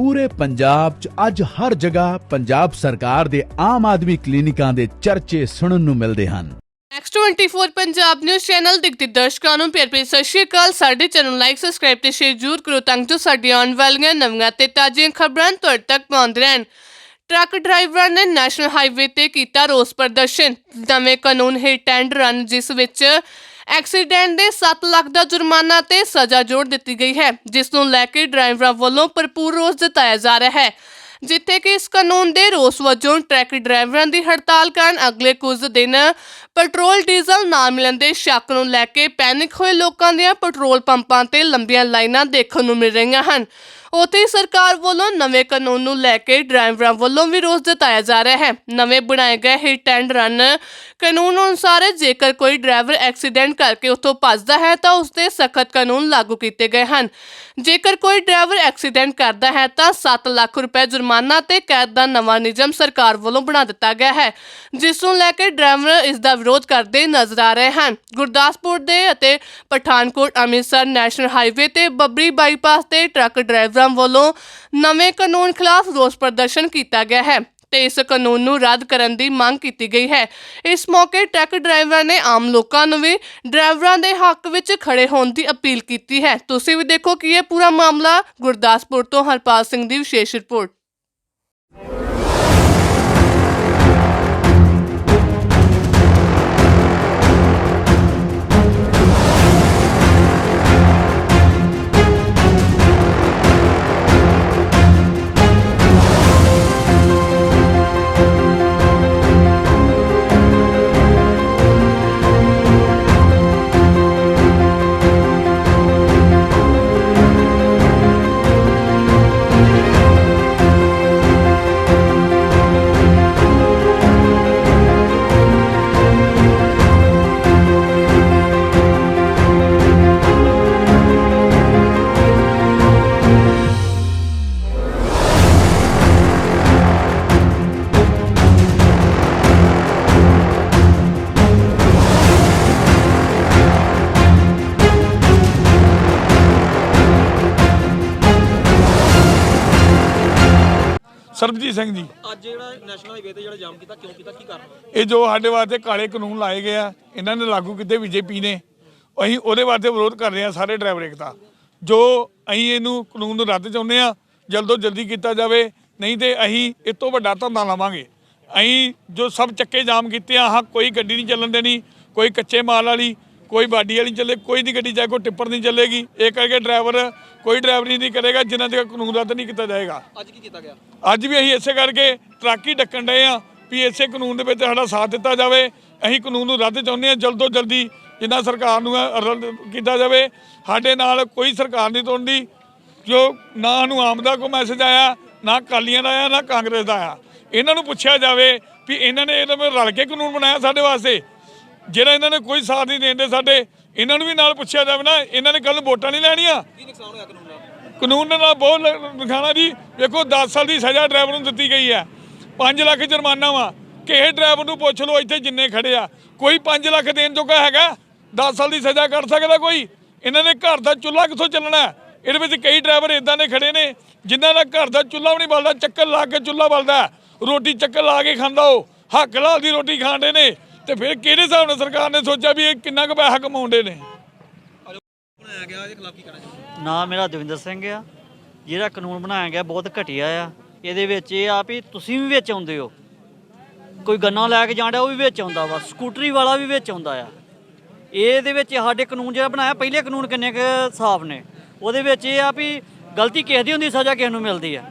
ਪੂਰੇ ਪੰਜਾਬ 'ਚ ਅੱਜ ਹਰ ਜਗ੍ਹਾ ਪੰਜਾਬ ਸਰਕਾਰ ਦੇ ਆਮ ਆਦਮੀ ਕਲੀਨਿਕਾਂ ਦੇ ਚਰਚੇ ਸੁਣਨ ਨੂੰ ਮਿਲਦੇ ਹਨ। ਨੈਕਸਟ 24 ਪੰਜਾਬ ਨਿਊਜ਼ ਚੈਨਲ ਦੇਖਦੇ ਦਰਸ਼ਕਾਂ ਨੂੰ ਪਿਆਰ ਭਰੀ ਸਤਿ ਸ਼੍ਰੀ ਅਕਾਲ। ਸਾਡੇ ਚੈਨਲ ਲਾਈਕ ਸਬਸਕ੍ਰਾਈਬ ਤੇ ਸ਼ੇਅਰ ਜ਼ਰੂਰ ਕਰੋ ਤਾਂ ਜੋ ਸਾਡੀਆਂ ਆਉਣ ਵਾਲੀਆਂ ਨਵੀਆਂ ਤੇ ਤਾਜ਼ੀਆਂ ਖਬਰਾਂ ਤੁਹਾਡੇ ਤੱਕ ਪਹੁੰਚਦੇ ਰਹਿਣ। ਟਰੱਕ ਡਰਾਈਵਰਾਂ ਨੇ ਨੈਸ਼ਨਲ ਹਾਈਵੇ ਤੇ ਕੀਤਾ ਰੋਸ ਪ੍ਰਦਰਸ਼ਨ। ਨਵੇਂ ਕਾਨੂੰਨ ਹਿੱਟ ਐਂਡ ਰਨ ਜਿਸ ਵਿੱਚ ਐਕਸੀਡੈਂਟ ਦੇ 7 ਲੱਖ ਦਾ ਜੁਰਮਾਨਾ ਤੇ ਸਜ਼ਾ ਜੋੜ ਦਿੱਤੀ ਗਈ ਹੈ, ਜਿਸ ਨੂੰ ਲੈ ਕੇ ਡਰਾਈਵਰਾਂ ਵੱਲੋਂ ਭਰਪੂਰ ਰੋਸ ਜਤਾਇਆ ਜਾ ਰਿਹਾ ਹੈ। ਜਿੱਥੇ ਕਿ ਇਸ ਕਾਨੂੰਨ ਦੇ ਰੋਸ ਵਜੋਂ ਟਰੱਕ ਡਰਾਈਵਰਾਂ ਦੀ ਹੜਤਾਲ ਕਾਰਨ ਅਗਲੇ ਕੁਝ ਦਿਨ ਪੈਟਰੋਲ, ਡੀਜ਼ਲ ਨਾ ਮਿਲਣ ਦੇ ਸ਼ੱਕ ਨੂੰ ਲੈ ਕੇ ਪੈਨਿਕ ਹੋਏ ਲੋਕਾਂ ਦੀਆਂ ਪੈਟਰੋਲ ਪੰਪਾਂ ਤੇ ਲੰਬੀਆਂ ਲਾਈਨਾਂ ਦੇਖਣ ਨੂੰ ਮਿਲ ਰਹੀਆਂ ਹਨ। ਉੱਥੇ ਹੀ ਸਰਕਾਰ ਵੱਲੋਂ ਨਵੇਂ ਕਾਨੂੰਨ ਨੂੰ ਲੈ ਕੇ ਡਰਾਈਵਰਾਂ ਵੱਲੋਂ ਵੀ ਰੋਸ ਜਤਾਇਆ ਜਾ ਰਿਹਾ ਹੈ। ਨਵੇਂ ਬਣਾਏ ਗਏ ਹਿੱਟ ਐਂਡ ਰਨ ਕਾਨੂੰਨ ਅਨੁਸਾਰ ਜੇਕਰ ਕੋਈ ਡਰਾਈਵਰ ਐਕਸੀਡੈਂਟ ਕਰਕੇ ਉੱਥੋਂ ਭੱਜਦਾ ਹੈ ਤਾਂ ਉਸ ਤੇ ਸਖਤ ਕਾਨੂੰਨ ਲਾਗੂ ਕੀਤੇ ਗਏ ਹਨ। ਜੇਕਰ ਕੋਈ ਡਰਾਈਵਰ ਐਕਸੀਡੈਂਟ ਕਰਦਾ ਹੈ ਤਾਂ 7 ਲੱਖ ਰੁਪਏ ਜੁਰਮਾਨਾ ਤੇ ਕੈਦ ਦਾ ਨਵਾਂ ਨਿਯਮ ਸਰਕਾਰ ਵੱਲੋਂ ਬਣਾ ਦਿੱਤਾ ਗਿਆ ਹੈ, ਜਿਸ ਨੂੰ ਲੈ ਕੇ ਡਰਾਈਵਰ ਇਸ ਦਾ ਵਿਰੋਧ ਕਰਦੇ ਨਜ਼ਰ ਆ ਰਹੇ ਹਨ। ਗੁਰਦਾਸਪੁਰ ਦੇ ਅਤੇ ਪਠਾਨਕੋਟ ਅੰਮ੍ਰਿਤਸਰ ਨੈਸ਼ਨਲ ਹਾਈਵੇ ਤੇ ਬੱਬਰੀ ਬਾਈਪਾਸ ਤੇ ਟਰੱਕ ਡਰਾਈਵਰ ਵੱਲੋਂ ਨਵੇਂ ਕਾਨੂੰਨ ਖਿਲਾਫ ਰੋਸ ਪ੍ਰਦਰਸ਼ਨ ਕੀਤਾ ਗਿਆ ਹੈ ਤੇ ਇਸ ਕਾਨੂੰਨ ਨੂੰ ਰੱਦ ਕਰਨ ਦੀ ਮੰਗ ਕੀਤੀ ਗਈ ਹੈ। ਇਸ ਮੌਕੇ ਟਰੱਕ ਡਰਾਈਵਰਾਂ ਨੇ ਆਮ ਲੋਕਾਂ ਨੂੰ ਵੀ ਡਰਾਈਵਰਾਂ ਦੇ ਹੱਕ ਵਿੱਚ ਖੜੇ ਹੋਣ ਦੀ ਅਪੀਲ ਕੀਤੀ ਹੈ। ਤੁਸੀਂ ਵੀ ਦੇਖੋ ਕਿ ਇਹ ਪੂਰਾ ਮਾਮਲਾ ਗੁਰਦਾਸਪੁਰ ਤੋਂ ਹਰਪਾਲ ਸਿੰਘ ਦੀ ਵਿਸ਼ੇਸ਼ ਰਿਪੋਰਟ। ਸਰਬਜੀਤ ਸਿੰਘ ਜੀ। ਅੱਜ ਜਿਹੜਾ ਨੈਸ਼ਨਲ ਹਾਈਵੇ ਤੇ ਜਿਹੜਾ ਜਾਮ ਕੀਤਾ ਕਿਉਂ ਕੀਤਾ ਕੀ ਕਾਰਨ? ਇਹ ਜੋ ਸਾਡੇ ਵਾਸਤੇ ਕਾਲੇ ਕਾਨੂੰਨ ਲਾਏ ਗਏ ਆ ਇਹਨਾਂ ਨੇ ਲਾਗੂ ਕੀਤੇ ਬੀਜੇਪੀ ਨੇ। ਅਸੀਂ ਉਹਦੇ ਵਾਸਤੇ ਵਿਰੋਧ ਕਰ ਰਹੇ ਆ ਸਾਰੇ ਡਰਾਈਵਰ ਏਕਤਾ। ਜੋ ਅਸੀਂ ਇਹਨੂੰ ਕਾਨੂੰਨ ਨੂੰ ਰੱਦ ਚਾਹੁੰਦੇ ਆ ਜਲਦੋ ਜਲਦੀ ਕੀਤਾ ਜਾਵੇ ਨਹੀਂ ਤੇ ਅਸੀਂ ਇਸ ਤੋਂ ਵੱਡਾ ਧਰਨਾ ਲਾਵਾਂਗੇ। ਅਸੀਂ ਜੋ ਸਭ ਚੱਕੇ ਜਾਮ ਕੀਤੇ ਆ ਆਹ ਕੋਈ ਗੱਡੀ ਨਹੀਂ ਚੱਲਣ ਦੇਣੀ ਕੋਈ ਕੱਚੇ ਮਾਲ ਵਾਲੀ ਕੋਈ ਬਾਡੀ ਵਾਲੀ ਚੱਲੇ ਕੋਈ ਦੀ ਗੱਡੀ ਚਾਹੇ ਕੋਈ ਟਿੱਪਰ ਨਹੀਂ ਚੱਲੇਗੀ। ਇਹ ਕਰਕੇ ਡਰਾਈਵਰ ਕੋਈ ਡਰਾਈਵਰੀ ਨਹੀਂ ਕਰੇਗਾ ਜਿਨ੍ਹਾਂ ਤੱਕ ਕਾਨੂੰਨ ਰੱਦ ਨਹੀਂ ਕੀਤਾ ਜਾਏਗਾ। ਅੱਜ ਕੀ ਕੀਤਾ ਗਿਆ? ਅੱਜ ਵੀ ਅਸੀਂ ਇਸੇ ਕਰਕੇ ਟਰੱਕ ਹੀ ਡੱਕਣ ਡਏ ਆ ਵੀ ਇਸੇ ਕਾਨੂੰਨ ਦੇ ਵਿੱਚ ਸਾਡਾ ਸਾਥ ਦਿੱਤਾ ਜਾਵੇ। ਅਸੀਂ ਕਾਨੂੰਨ ਨੂੰ ਰੱਦ ਚਾਹੁੰਦੇ ਆ ਜਲਦੋ ਜਲਦੀ ਜਿੰਨਾ ਸਰਕਾਰ ਨੂੰ ਰੱਦ ਕੀਤਾ ਜਾਵੇ। ਸਾਡੇ ਨਾਲ ਕੋਈ ਸਰਕਾਰ ਨਹੀਂ ਤੋੜਦੀ ਜੋ ਨਾ ਨੂੰ ਆਮ ਦਾ ਕੋਈ ਮੈਸੇਜ ਆਇਆ ਨਾ ਅਕਾਲੀਆਂ ਦਾ ਆਇਆ ਨਾ ਕਾਂਗਰਸ ਦਾ ਆਇਆ। ਇਹਨਾਂ ਨੂੰ ਪੁੱਛਿਆ ਜਾਵੇ ਵੀ ਇਹਨਾਂ ਨੇ ਇਹਦੇ ਵਿੱਚ ਰਲ ਕੇ ਕਾਨੂੰਨ ਬਣਾਇਆ ਸਾਡੇ ਵਾਸਤੇ। ਜਿਹੜਾ ਇਹਨਾਂ ਨੇ ਕੋਈ ਸਾਥ ਨਹੀਂ ਦੇਂਦੇ ਸਾਡੇ ਇਹਨਾਂ ਨੂੰ ਵੀ ਨਾਲ ਪੁੱਛਿਆ ਜਾਵੇ ਨਾ ਇਹਨਾਂ ਨੇ ਕੱਲ ਵੋਟਾਂ ਨਹੀਂ ਲੈਣੀਆਂ। ਕੀ ਨੁਕਸਾਨ ਹੋਇਆ ਕਾਨੂੰਨ ਦਾ ਕਾਨੂੰਨ ਨਾਲ ਬਹੁਤ ਲਿਖਾਣਾ ਜੀ ਵੇਖੋ 10 ਸਾਲ ਦੀ ਸਜ਼ਾ ਡਰਾਈਵਰ ਨੂੰ ਦਿੱਤੀ ਗਈ ਹੈ। 5 ਲੱਖ ਜੁਰਮਾਨਾ ਵਾ। ਕਿਸੇ ਡਰਾਈਵਰ ਨੂੰ ਪੁੱਛ ਲਓ ਇੱਥੇ ਜਿੰਨੇ ਖੜੇ ਆ। ਕੋਈ 5 ਲੱਖ ਦੇਣ ਜੋਗਾ ਹੈਗਾ? 10 ਸਾਲ ਦੀ ਸਜ਼ਾ ਕੱਟ ਸਕਦਾ ਕੋਈ? ਇਹਨਾਂ ਨੇ ਘਰ ਦਾ ਚੁੱਲ੍ਹਾ ਕਿੱਥੋਂ ਚੱਲਣਾ? ਇਹਦੇ ਵਿੱਚ ਕਈ ਡਰਾਈਵਰ ਇਦਾਂ ਦੇ ਖੜੇ ਨੇ ਜਿਨ੍ਹਾਂ ਦਾ ਘਰ ਦਾ ਚੁੱਲ੍ਹਾ ਵੀ ਨਹੀਂ ਬਲਦਾ ਚੱਕਰ ਲਾ ਕੇ ਚੁੱਲ੍ਹਾ ਬਲਦਾ। ਰੋਟੀ ਚੱਕਰ ਲਾ ਕੇ ਖਾਂਦਾ ਉਹ। ਹੱਕ ਲਾਲ ਦੀ ਰੋਟੀ ਖਾਂਦੇ ਨੇ। ਤੇ ਫਿਰ ਕਿਹੜੇ ਹਿਸਾਬ ਨਾਲ ਸਰਕਾਰ ਨੇ ਸੋਚਿਆ ਵੀ ਇਹ ਕਿੰਨਾ ਕੁ ਪੈਸਾ ਕਮਾਉਂਦੇ ਨੇ? ਬਣਾਇਆ ਗਿਆ ਇਹਦੇ ਖਿਲਾਫ ਕੀ ਕਰਨਾ ਚਾਹੁੰਦੇ ਨਾਮ ਮੇਰਾ ਦਵਿੰਦਰ ਸਿੰਘ ਆ। ਜਿਹੜਾ ਕਾਨੂੰਨ ਬਣਾਇਆ ਗਿਆ ਬਹੁਤ ਘਟੀਆ ਆ। ਇਹਦੇ ਵਿੱਚ ਇਹ ਆ ਵੀ ਤੁਸੀਂ ਵੀ ਵਿੱਚ ਆਉਂਦੇ ਹੋ। ਕੋਈ ਗੰਨਾ ਲੈ ਕੇ ਜਾਂਦਾ, ਉਹ ਵੀ ਵਿੱਚ ਆਉਂਦਾ ਵਾ। ਸਕੂਟਰੀ ਵਾਲਾ ਵੀ ਵਿੱਚ ਆਉਂਦਾ ਆ। ਇਹਦੇ ਵਿੱਚ ਸਾਡੇ ਕਾਨੂੰਨ ਜਿਹੜਾ ਬਣਾਇਆ, ਪਹਿਲੇ ਕਾਨੂੰਨ ਕਿੰਨੇ ਕੁ ਸਾਫ਼ ਨੇ? ਉਹਦੇ ਵਿੱਚ ਇਹ ਆ ਵੀ ਗਲਤੀ ਕਿਸੇ ਦੀ ਹੁੰਦੀ, ਸਜ਼ਾ ਕਿਸੇ ਨੂੰ ਮਿਲਦੀ ਆ।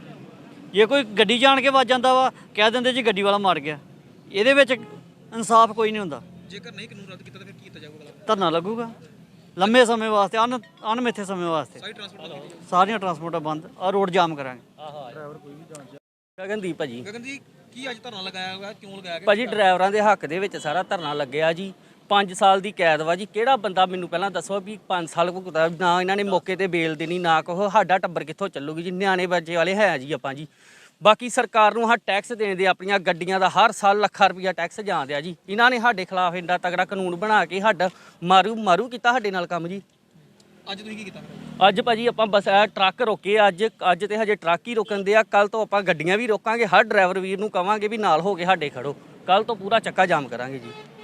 ਜੇ ਕੋਈ ਗੱਡੀ ਜਾਣ ਕੇ ਵੱਜ ਜਾਂਦਾ ਵਾ, ਕਹਿ ਦਿੰਦੇ ਜੀ ਗੱਡੀ ਵਾਲਾ ਮਰ ਗਿਆ। ਇਹਦੇ ਵਿੱਚ ਇਨਸਾਫ ਕੋਈ ਨਹੀਂ ਹੁੰਦਾ। ਜੇਕਰ ਨਹੀਂ ਕਾਨੂੰਨ ਰੱਦ ਕੀਤਾ ਤਾਂ ਫਿਰ ਕੀ ਕੀਤਾ ਜਾਊਗਾ ਧਰਨਾ ਲੱਗੂਗਾ। ਲੰਮੇ ਸਮੇਂ ਵਾਸਤੇ ਅਨ ਅਣਮਿੱਥੇ ਸਮੇਂ ਵਾਸਤੇ। ਸਾਰੀ ਟਰਾਂਸਪੋਰਟ ਸਾਰੀਆਂ ਟਰਾਂਸਪੋਰਟਾਂ ਬੰਦ ਆ ਰੋਡ ਜਾਮ ਕਰਾਂਗੇ। ਗਗਨਦੀਪ ਭਾਜੀ। ਕੀ ਅੱਜ ਧਰਨਾ ਲਗਾਇਆ ਹੋਇਆ? ਕਿਉਂ ਲਗਾਇਆ ਗਿਆ? ਭਾਜੀ ਡਰਾਈਵਰਾਂ ਦੇ ਹੱਕ ਦੇ ਵਿੱਚ ਸਾਰਾ ਧਰਨਾ ਲੱਗਿਆ ਜੀ। 5 ਸਾਲ ਦੀ ਕੈਦ ਵਾ ਜੀ। ਕਿਹੜਾ ਬੰਦਾ ਮੈਨੂੰ ਪਹਿਲਾਂ ਦੱਸੋ ਵੀ 5 ਸਾਲ ਭੁਗਤਾ ਨਾ ਇਹਨਾਂ ਨੇ ਮੌਕੇ ਤੇ ਬੇਲ ਦੇਣੀ ਨਾ ਕੋ ਸਾਡਾ ਟੱਬਰ ਕਿੱਥੋਂ ਚੱਲੂਗੀ ਜੀ? ਨਿਆਣੇ ਬੱਚੇ ਵਾਲੇ ਹੈ ਜੀ ਆਪਾਂ ਜੀ। ਬਾਕੀ ਸਰਕਾਰ ਨੂੰ ਹਾਂ ਟੈਕਸ ਦੇਣ ਦੇ ਆਪਣੀਆਂ ਗੱਡੀਆਂ ਦਾ ਹਰ ਸਾਲ ਲੱਖਾਂ ਰੁਪਈਆ ਟੈਕਸ ਜਾਂਦਿਆ ਜੀ। ਇਹਨਾਂ ਨੇ ਸਾਡੇ ਖਿਲਾਫ ਇੰਨਾ ਤਗੜਾ ਕਾਨੂੰਨ ਬਣਾ ਕੇ ਸਾਡਾ ਮਾਰੂ ਮਾਰੂ ਕੀਤਾ ਸਾਡੇ ਨਾਲ ਕੰਮ ਜੀ। ਅੱਜ ਤੁਸੀਂ ਕੀ ਕੀਤਾ? ਅੱਜ ਭਾਜੀ ਆਪਾਂ ਬਸ ਇਹ ਟਰੱਕ ਰੋਕੇ ਆ ਅੱਜ ਅੱਜ ਤੇ ਹਜੇ ਟਰੱਕ ਹੀ ਰੋਕਣ ਦੇ ਆ। ਕੱਲ ਤੋਂ ਆਪਾਂ ਗੱਡੀਆਂ ਵੀ ਰੋਕਾਂਗੇ ਹਰ ਡਰਾਈਵਰ ਵੀਰ ਨੂੰ ਕਵਾਂਗੇ ਵੀ ਨਾਲ ਹੋ ਕੇ ਸਾਡੇ ਖੜੋ। ਕੱਲ ਤੋਂ ਪੂਰਾ ਚੱਕਾ ਜਾਮ ਕਰਾਂਗੇ ਜੀ।